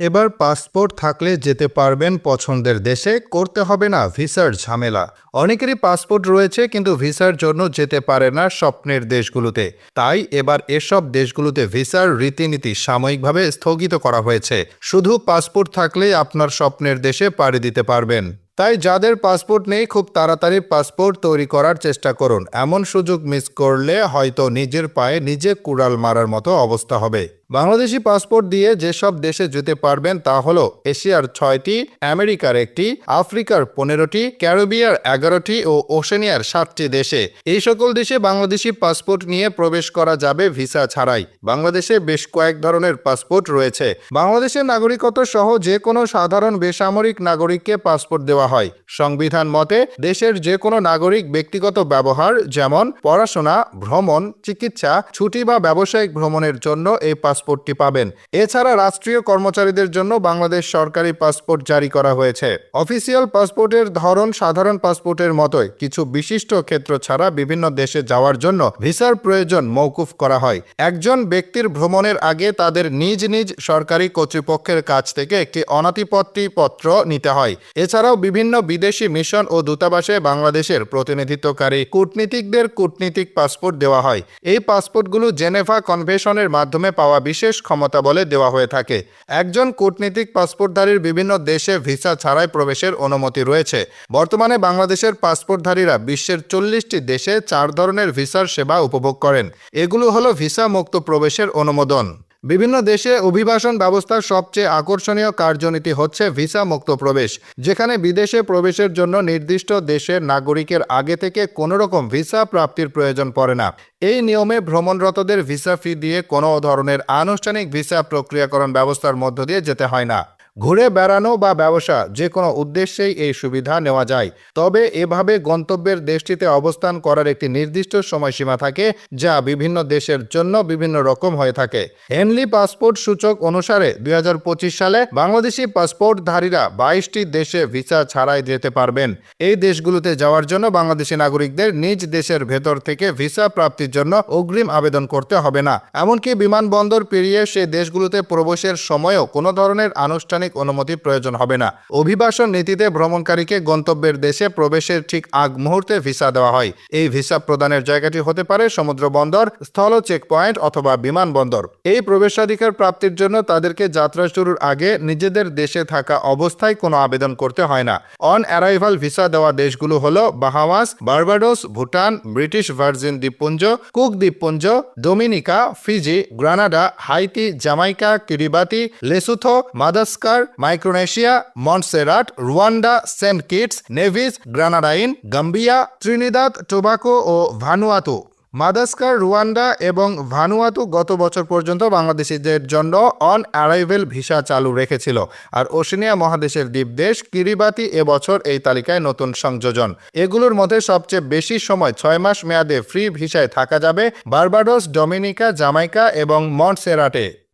এবার পাসপোর্ট থাকলে যেতে পারবেন পছন্দের দেশে, করতে হবে না ভিসার ঝামেলা। অনেকেরই পাসপোর্ট রয়েছে কিন্তু ভিসার জন্য যেতে পারে না স্বপ্নের দেশগুলোতে। তাই এবার এসব দেশগুলোতে ভিসার রীতিনীতি সাময়িকভাবে স্থগিত করা হয়েছে। শুধু পাসপোর্ট থাকলে আপনার স্বপ্নের দেশে পাড়ি দিতে পারবেন। তাই যাদের পাসপোর্ট নেই, খুব তাড়াতাড়ি পাসপোর্ট তৈরি করার চেষ্টা করুন। এমন সুযোগ মিস করলে হয়তো নিজের পায়ে নিজে কুড়াল মারার মতো অবস্থা হবে। বাংলাদেশি পাসপোর্ট দিয়ে যেসব দেশে যেতে পারবেন তা হলো এশিয়ার ছয়টি, আমেরিকার একটি, আফ্রিকার পনেরোটি, ক্যারিবিয়ার এগারোটি ও ওশেনিয়ার সাতটি দেশে। এই সকল দেশে বাংলাদেশি পাসপোর্ট নিয়ে প্রবেশ করা যাবে ভিসা ছাড়াই। বাংলাদেশে বেশ কয়েক ধরনের পাসপোর্ট রয়েছে। বাংলাদেশের নাগরিকত্ব সহ যে কোনো সাধারণ বেসামরিক নাগরিককে পাসপোর্ট দেওয়া হয়। সংবিধান মতে, দেশের যে কোনো নাগরিক ব্যক্তিগত ব্যবহার, যেমন পড়াশোনা, ভ্রমণ, চিকিৎসা, ছুটি বা ব্যবসায়িক ভ্রমণের জন্য এই পাসপোর্টটি পাবেন। এছাড়া রাষ্ট্রীয় কর্মচারীদের জন্য বাংলাদেশ সরকারি পাসপোর্ট জারি করা হয়েছে। অফিসিয়াল পাসপোর্টের ধরন সাধারণ পাসপোর্টের মতোই। কিছু বিশিষ্ট ক্ষেত্র ছাড়া বিভিন্ন দেশে যাওয়ার জন্য ভিসার প্রয়োজন মৌকুফ করা হয়। একজন ব্যক্তির ভ্রমণের আগে তাদের নিজ নিজ সরকারি কর্তৃপক্ষের কাছ থেকে একটি অনাতিপত্তি পত্র নিতে হয়। এছাড়াও বিভিন্ন বিদেশি মিশন ও দূতাবাসে বাংলাদেশের প্রতিনিধিত্বকারী কূটনীতিকদের কূটনীতিক পাসপোর্ট দেওয়া হয়। এই পাসপোর্টগুলো জেনেভা কনভেনশনের মাধ্যমে পাওয়া বিশেষ ক্ষমতা বলে দেওয়া হয়ে থাকে। একজন কূটনীতিক পাসপোর্টধারীর বিভিন্ন দেশে ভিসা ছাড়াই প্রবেশের অনুমতি রয়েছে। বর্তমানে বাংলাদেশের পাসপোর্টধারীরা বিশ্বের চল্লিশটি দেশে চার ধরনের ভিসার সেবা উপভোগ করেন। এগুলো হলো ভিসা মুক্ত প্রবেশের অনুমোদন। বিভিন্ন দেশে অভিবাসন ব্যবস্থার সবচেয়ে আকর্ষণীয় কার্যনীতি হচ্ছে ভিসা মুক্ত প্রবেশ, যেখানে বিদেশে প্রবেশের জন্য নির্দিষ্ট দেশের নাগরিকের আগে থেকে কোনো রকম ভিসা প্রাপ্তির প্রয়োজন পড়ে না। এই নিয়মে ভ্রমণরতদের ভিসা ফি দিয়ে কোনো ধরনের আনুষ্ঠানিক ভিসা প্রক্রিয়াকরণ ব্যবস্থার মধ্য দিয়ে যেতে হয় না। ঘুরে বেড়ানো বা ব্যবসা, যে কোনো উদ্দেশ্যেই এই সুবিধা নেওয়া যায়। তবে এভাবে গন্তব্যের দেশটিতে অবস্থান করার একটি নির্দিষ্ট সময়সীমা থাকে, যা বিভিন্ন দেশের জন্য বিভিন্ন রকম হয়ে থাকে। হেনলি পাসপোর্ট সূচক অনুসারে দুই হাজার পঁচিশ সালে বাংলাদেশি পাসপোর্টধারীরা বাইশটি দেশে ভিসা ছাড়াই যেতে পারবেন। এই দেশগুলোতে যাওয়ার জন্য বাংলাদেশি নাগরিকদের নিজ দেশের ভেতর থেকে ভিসা প্রাপ্তির জন্য অগ্রিম আবেদন করতে হবে না। এমনকি বিমানবন্দর পেরিয়ে সে দেশগুলোতে প্রবেশের সময়ও কোনো ধরনের আনুষ্ঠানিক অনুমতি প্রয়োজন হবে না। অভিবাসন নীতিতে ভ্রমণকারীকে গন্তব্যের দেশে প্রবেশের ঠিক আগ মুহূর্তে ভিসা দেওয়া হয়। এই ভিসা প্রদানের জায়গাটি হতে পারে সমুদ্র বন্দর, স্থল চেকপয়েন্ট অথবা বিমানবন্দর এই প্রবেশাধিকার প্রাপ্তির জন্য তাদেরকে যাত্রা শুরুর আগে নিজেদের দেশে থাকা অবস্থায় কোনো আবেদন করতে হয় না। অন অ্যারাইভাল ভিসা দেওয়া দেশগুলো হলো Bahamas, Barbados, Bhutan, British Virgin দ্বীপপুঞ্জ, কুক দ্বীপপুঞ্জ, Dominica, Fiji, Grenada, Haiti Jamaica Kiribati, Lesotho, Madagascar Micronesia Montserrat Rwanda Saint Kitts Nevis Grenadine Gambia Trinidad Tobago ও ভানুয়াতু মাদাস্কার রুয়ান্ডা এবং ভানুয়াতু গত বছর পর্যন্ত বাংলাদেশিদের জন্য অন অ্যারাইভেল ভিসা চালু রেখেছিল। আর ওশেনিয়া মহাদেশের দ্বীপ দেশ কিরিবাতি এবছর এই তালিকায় নতুন সংযোজন। এগুলোর মধ্যে সবচেয়ে বেশি সময় ছয় মাস মেয়াদে ফ্রি ভিসায় থাকা যাবে বার্বাডোস, ডোমিনিকা, জামাইকা এবং মন্টসেরাটে।